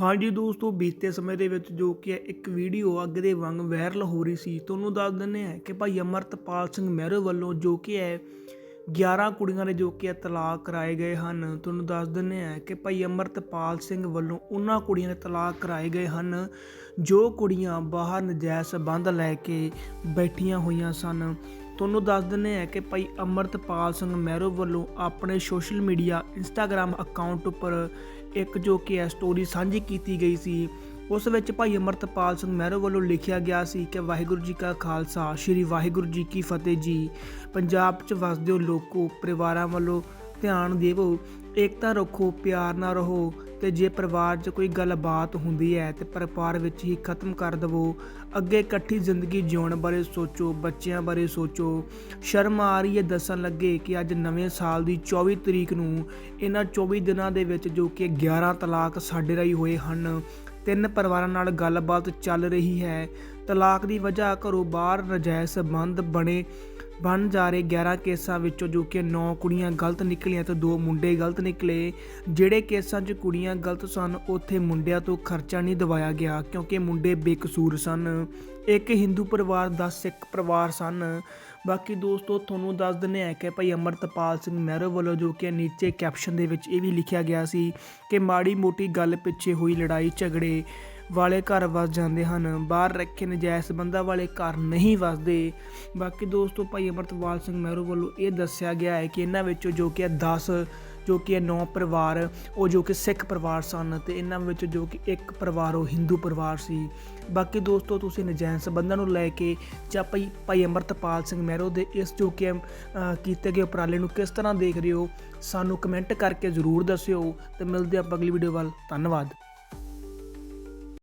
ਹਾਂਜੀ ਦੋਸਤੋ, ਬੀਤੇ ਸਮੇਂ ਦੇ ਵਿੱਚ ਜੋ ਕਿ ਇੱਕ ਵੀਡੀਓ ਅੱਗ ਦੇ ਵਾਂਗ ਵਾਇਰਲ ਹੋ ਰਹੀ ਸੀ ਤੁਹਾਨੂੰ ਦੱਸ ਦਿੰਦੇ ਹਾਂ ਕਿ ਭਾਈ ਅਮਰਤਪਾਲ ਸਿੰਘ ਮਹਿਰੋ ਵੱਲੋਂ ਜੋ ਕਿ ਹੈ 11 ਕੁੜੀਆਂ ਦੇ ਜੋ ਕਿ ਹੈ, ਤਲਾਕ ਕਰਾਏ ਗਏ ਹਨ। ਤੁਹਾਨੂੰ ਦੱਸ ਦਿੰਦੇ ਹਾਂ ਕਿ ਭਾਈ ਅਮਰਤਪਾਲ ਸਿੰਘ ਵੱਲੋਂ ਉਹਨਾਂ ਕੁੜੀਆਂ ਦੇ ਤਲਾਕ ਕਰਾਏ ਗਏ ਹਨ, ਜੋ ਕੁੜੀਆਂ ਬਾਹਰ ਨਜਾਇਜ਼ ਸੰਬੰਧ ਲੈ ਕੇ ਬੈਠੀਆਂ ਹੋਈਆਂ ਸਨ। ਤੁਹਾਨੂੰ ਦੱਸ ਦਿੰਦੇ ਹਾਂ ਕਿ ਭਾਈ ਅਮਰਤਪਾਲ ਸਿੰਘ ਮਹਿਰੋ ਵੱਲੋਂ ਆਪਣੇ ਸੋਸ਼ਲ ਮੀਡੀਆ ਇੰਸਟਾਗ੍ਰam ਅਕਾਊਂਟ ਉੱਪਰ ਇੱਕ ਜੋ ਕਿ ਹੈ ਸਟੋਰੀ ਸਾਂਝੀ ਕੀਤੀ ਗਈ ਸੀ। ਉਸ ਵਿੱਚ ਭਾਈ ਅਮਰਤਪਾਲ ਸਿੰਘ ਮਹਿਰੋ ਵੱਲੋਂ ਲਿਖਿਆ ਗਿਆ ਸੀ ਕਿ ਵਾਹਿਗੁਰੂ ਜੀ ਕਾ ਖਾਲਸਾ, ਸ੍ਰੀ ਵਾਹਿਗੁਰੂ ਜੀ ਕੀ ਫਤਿਹ ਜੀ। ਪੰਜਾਬ 'ਚ ਵਸਦੇ ਹੋ ਲੋਕੋ, ਪਰਿਵਾਰਾਂ ਵੱਲੋਂ ਧਿਆਨ ਦੇਵੋ, ਏਕਤਾ ਰੱਖੋ, ਪਿਆਰ ਨਾਲ ਰਹੋ। ਤੇ ਜੇ ਪਰਿਵਾਰ 'ਚ ਕੋਈ ਗੱਲਬਾਤ ਹੁੰਦੀ ਹੈ ਤੇ ਪਰਿਵਾਰ ਵਿੱਚ ਹੀ ਖਤਮ ਕਰ ਦਵੋ। ਅੱਗੇ ਇਕੱਠੀ ਜ਼ਿੰਦਗੀ ਜਿਉਣ ਬਾਰੇ ਸੋਚੋ, ਬੱਚਿਆਂ ਬਾਰੇ ਸੋਚੋ। ਸ਼ਰਮ ਆ ਰਹੀ ਹੈ, ਦੱਸਣ ਲੱਗੇ ਕਿ ਅੱਜ ਨਵੇਂ ਸਾਲ ਦੀ 24 ਤਰੀਕ ਨੂੰ ਇਹਨਾਂ 24 ਦਿਨਾਂ ਦੇ ਵਿੱਚ ਜੋ ਕਿ 11 ਤਲਾਕ ਸਾਡੇ ਰਾਹੀਂ ਹੋਏ ਹਨ, ਤਿੰਨ ਪਰਿਵਾਰਾਂ ਨਾਲ ਗੱਲਬਾਤ ਚੱਲ ਰਹੀ ਹੈ। ਤਲਾਕ ਦੀ ਵਜ੍ਹਾ ਘਰੋਂ ਬਾਹਰ ਨਜਾਇਜ਼ ਸੰਬੰਧ ਬਣੇ, ਬਣ ਜਾ ਰਹੇ 11 ਕੇਸਾਂ ਵਿੱਚੋਂ ਜੋ ਕਿ 9 ਕੁੜੀਆਂ ਗਲਤ ਨਿਕਲੀਆਂ ਤੇ 2 ਮੁੰਡੇ ਗਲਤ ਨਿਕਲੇ। ਜਿਹੜੇ ਕੇਸਾਂ 'ਚ ਕੁੜੀਆਂ ਗਲਤ ਸਨ, ਉੱਥੇ ਮੁੰਡਿਆਂ ਤੋਂ ਖਰਚਾ ਨਹੀਂ ਦਵਾਇਆ ਗਿਆ ਕਿਉਂਕਿ ਮੁੰਡੇ ਬੇਕਸੂਰ ਸਨ। ਇੱਕ ਹਿੰਦੂ ਪਰਿਵਾਰ 10 ਸਿੱਖ ਪਰਿਵਾਰ ਸਨ। ਬਾਕੀ ਦੋਸਤੋ, ਤੁਹਾਨੂੰ ਦੱਸ ਦਿੰਦੇ ਆ ਕਿ ਭਾਈ ਅਮਰਤਪਾਲ ਸਿੰਘ ਮਹਿਰੋ ਵੱਲੋਂ ਜੋ ਕਿ ਨੀਚੇ ਕੈਪਸ਼ਨ ਦੇ ਵਿੱਚ ਇਹ ਵੀ ਲਿਖਿਆ ਗਿਆ ਸੀ ਕਿ ਮਾੜੀ ਮੋਟੀ ਗੱਲ ਪਿੱਛੇ ਹੋਈ ਲੜਾਈ ਝਗੜੇ। ਵਾਲੇ ਘਰ ਵੱਸ ਜਾਂਦੇ ਹਨ। ਬਾਹਰ ਰੱਖੇ ਨਜਾਇਜ਼ ਸੰਬੰਧਾਂ ਵਾਲੇ ਘਰ ਨਹੀਂ ਵੱਸਦੇ। ਬਾਕੀ ਦੋਸਤੋ, ਭਾਈ ਅਮਰਤਪਾਲ ਸਿੰਘ ਮਹਿਰੂ ਵੱਲੋਂ ਇਹ ਦੱਸਿਆ ਗਿਆ ਹੈ ਕਿ ਇਹਨਾਂ ਵਿੱਚੋਂ ਜੋ ਕਿ 10 ਜੋ ਕਿ ਨੌ ਪਰਿਵਾਰ, ਉਹ ਜੋ ਕਿ ਸਿੱਖ ਪਰਿਵਾਰ ਸਨ ਤੇ ਇਹਨਾਂ ਵਿੱਚ ਜੋ ਕਿ ਇੱਕ ਪਰਿਵਾਰ ਉਹ ਹਿੰਦੂ ਪਰਿਵਾਰ ਸੀ। ਬਾਕੀ ਦੋਸਤੋ, ਤੁਸੀਂ ਨਜਾਇਜ਼ ਸੰਬੰਧਾਂ ਨੂੰ ਲੈ ਕੇ ਜਾਂ ਭਾਈ ਭਾਈ ਅਮਰਤਪਾਲ ਸਿੰਘ ਮਹਿਰੋ ਦੇ ਇਸ ਜੋ ਕਿ ਕੀਤੇ ਗਏ ਉਪਰਾਲੇ ਨੂੰ ਕਿਸ ਤਰ੍ਹਾਂ ਦੇਖ ਰਹੇ ਹੋ, ਸਾਨੂੰ ਕਮੈਂਟ ਕਰਕੇ ਜ਼ਰੂਰ ਦੱਸਿਓ ਤੇ ਮਿਲਦੇ ਆਪਾਂ ਅਗਲੀ ਵੀਡੀਓ ਵੱਲ। ਧੰਨਵਾਦ।